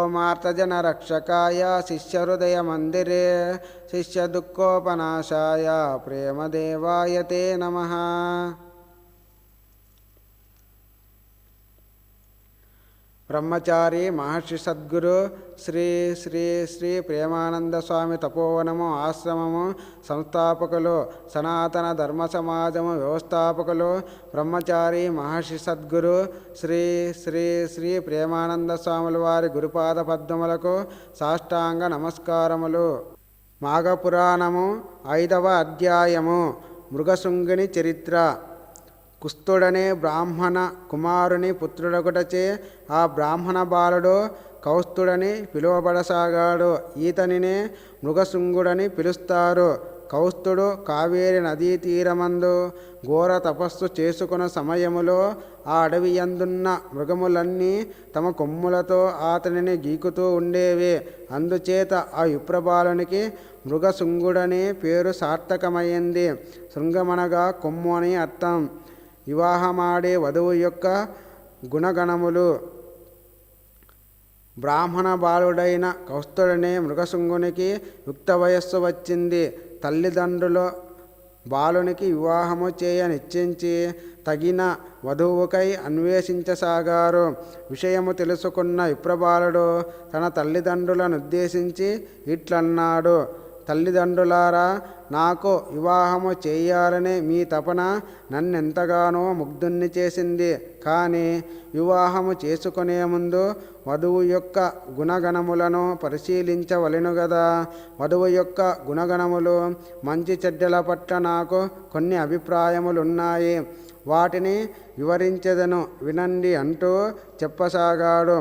ఓమార్తజనరక్షకాయ శిష్యహృదయమందిరే శిష్యదుఃఖోపనాశాయ ప్రేమదేవాయ తే నమ బ్రహ్మచారి మహర్షి సద్గురు శ్రీ శ్రీ శ్రీ ప్రేమానంద స్వామి తపోవనము ఆశ్రమము సంస్థాపకులు సనాతన ధర్మ సమాజము వ్యవస్థాపకులు బ్రహ్మచారి మహర్షి సద్గురు శ్రీ శ్రీ శ్రీ ప్రేమానంద స్వాముల వారి గురుపాద పద్మములకు సాష్టాంగ నమస్కారములు. మాఘపురాణము ఐదవ అధ్యాయము మృగశృంగిని చరిత్ర. కుస్తుడనే బ్రాహ్మణ కుమారుని పుత్రుడొకటచే ఆ బ్రాహ్మణ బాలుడు కౌస్తుడని పిలువబడసాగాడు. ఈతనినే మృగశృంగుడని పిలుస్తారు. కౌస్తుడు కావేరి నదీ తీరమందు ఘోర తపస్సు చేసుకున్న సమయములో ఆ అడవి యందున్న మృగములన్నీ తమ కొమ్ములతో అతనిని గీకుతూ ఉండేవి. అందుచేత ఆ విప్రబాలునికి మృగశృంగుడనే పేరు సార్థకమైంది శృంగమనగా కొమ్ము అని అర్థం. వివాహమాడే వధువు యొక్క గుణగణములు. బ్రాహ్మణ బాలుడైన కౌస్తుడనే మృగశృంగునికి యుక్త వయస్సు వచ్చింది. తల్లిదండ్రులు బాలునికి వివాహము చేయ నిశ్చయించి తగిన వధువుకై అన్వేషించసాగారు. విషయము తెలుసుకున్న విప్రబాలుడు తన తల్లిదండ్రులను ఉద్దేశించి ఇట్లన్నాడు. తల్లిదండ్రులారా నాకు వివాహము చేయాలనే మీ తపన నన్నెంతగానో ముగ్ధుణ్ణి చేసింది. కానీ వివాహము చేసుకునే ముందు వధువు యొక్క గుణగణములను పరిశీలించవలెను గదా. వధువు యొక్క గుణగణములు మంచి చెడ్డల పట్ల నాకు కొన్ని అభిప్రాయములున్నాయి. వాటిని వివరించదను వినండి అంటూ చెప్పసాగాడు.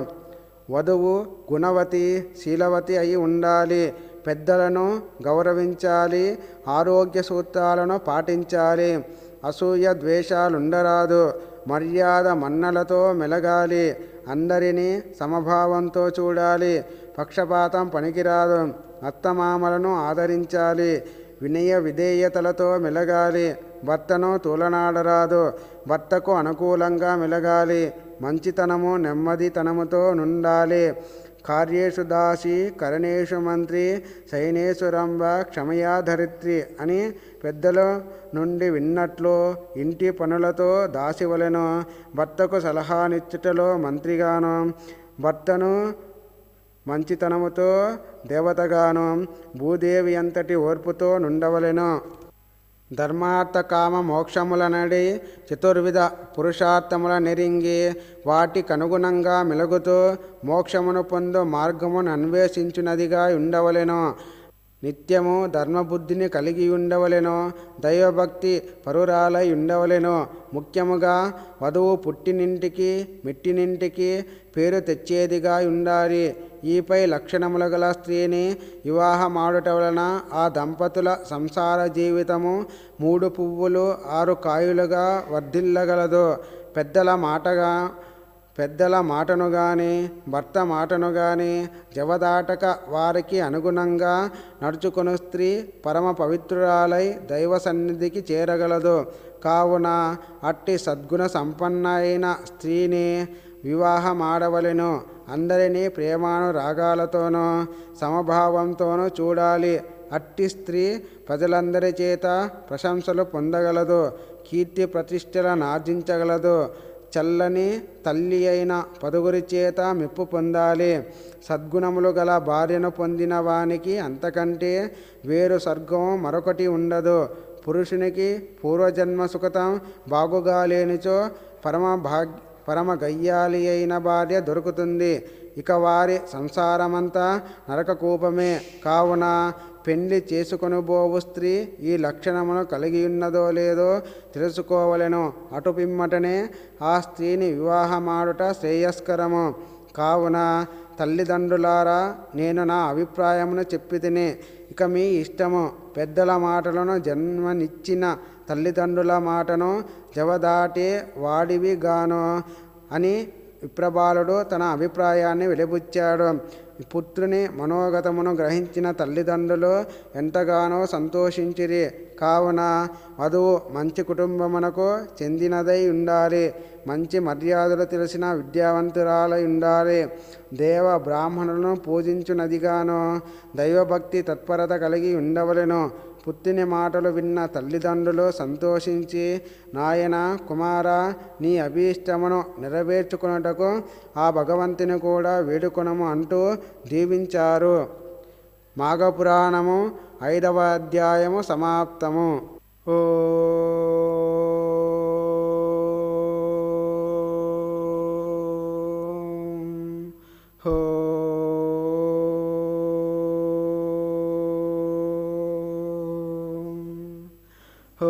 వధువు గుణవతి శీలవతి అయి ఉండాలి. పెద్దలను గౌరవించాలి ఆరోగ్య సూత్రాలను పాటించాలి. అసూయ ద్వేషాలుండరాదు. మర్యాద మన్నలతో మెలగాలి. అందరినీ సమభావంతో చూడాలి. పక్షపాతం పనికిరాదు. అత్తమామలను ఆదరించాలి. వినయ విధేయతలతో మెలగాలి. భర్తను తూలనాడరాదు. భర్తకు అనుకూలంగా మెలగాలి. మంచితనము నెమ్మదితనముతో నుండాలి. కార్యేషు దాసి కరణేషు మంత్రి శయనేషు రంభ క్షమయా ధరిత్రి అని పెద్దల నుండి విన్నట్లు ఇంటి పనులతో దాసివలెను భర్తకు సలహానిచ్చుటలో మంత్రిగాను భర్తను మంచితనముతో దేవతగాను భూదేవి అంతటి ఓర్పుతో నుండవలెను. ధర్మార్థ కామ మోక్షములనడి చతుర్విధ పురుషార్థముల నెరింగి వాటికనుగుణంగా మెలుగుతూ మోక్షమును పొందు మార్గమును అన్వేషించునదిగా ఉండవలెను. నిత్యము ధర్మబుద్ధిని కలిగి ఉండవలెనో దైవభక్తి పరురాలై ఉండవలెనో ముఖ్యముగా వధువు పుట్టినింటికి మెట్టినింటికి పేరు తెచ్చేదిగా ఉండాలి ఈపై లక్షణములు గల స్త్రీని వివాహమాడుట వలన ఆ దంపతుల సంసార జీవితము మూడు పువ్వులు ఆరు కాయులుగా వర్ధిల్లగలదు. పెద్దల మాటగా పెద్దల మాటను గాని భర్త మాటను గాని జవదాటక వారికి అనుగుణంగా నడుచుకుని స్త్రీ పరమ పవిత్రురాలై దైవ సన్నిధికి చేరగలదు. కావున అట్టి సద్గుణ సంపన్న అయిన స్త్రీని వివాహమాడవలెను. అందరినీ ప్రేమానురాగాలతోనూ సమభావంతోనూ చూడాలి. అట్టి స్త్రీ ప్రజలందరి చేత ప్రశంసలు పొందగలదు. కీర్తి ప్రతిష్టలను ఆర్జించగలదు చల్లని తల్లి అయిన పదుగురి చేత మెప్పు పొందాలి. సద్గుణములు గల భార్యను పొందిన వానికి అంతకంటే వేరు స్వర్గం మరొకటి ఉండదు. పురుషునికి పూర్వజన్మ సుఖతం బాగుగా లేనిచో పరమ భాగ్య పరమ గయ్యాలి అయిన భార్య దొరుకుతుంది. ఇక వారి సంసారమంతా నరకకూపమే. కావున పెళ్ళి చేసుకొనుబోవు స్త్రీ ఈ లక్షణమును కలిగి ఉన్నదో లేదో తెలుసుకోవలెను. అటు పిమ్మటనే ఆ స్త్రీని వివాహమాడుట శ్రేయస్కరము. కావున తల్లిదండ్రులారా నేను నా అభిప్రాయమును చెప్పి తిని ఇక మీ ఇష్టము. పెద్దల మాటలను జన్మనిచ్చిన తల్లిదండ్రుల మాటను జవదాటే వాడివి గాను అని విప్రబాలుడు తన అభిప్రాయాన్ని వెలిబుచ్చాడు. పుత్రుని మనోగతమును గ్రహించిన తల్లిదండ్రులు ఎంతగానో సంతోషించిరి. కావున వధువు మంచి కుటుంబమునకు చెందినదై ఉండాలి. మంచి మర్యాదలు తెలిసిన విద్యావంతురాలై ఉండాలి. దేవ బ్రాహ్మణులను పూజించునదిగాను. దైవభక్తి తత్పరత కలిగి ఉండవలెను. పుత్తిని మాటలు విన్న తల్లిదండ్రులు సంతోషించి నాయన కుమార నీ అభీష్టమును నెరవేర్చుకున్నటకు ఆ భగవంతుని కూడా వేడుకొనము అంటూ దీవించారు. మాఘపురాణము ఐదవ అధ్యాయము సమాప్తము. ఓ ॐ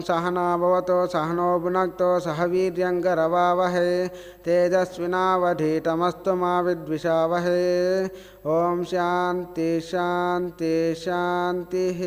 सहनाभवतो सहनो भुनक्तो सह वीर्यङ्गरवावहे विषावहे मा विद्विषावहे। ॐ शान्ति हे शान्तिः।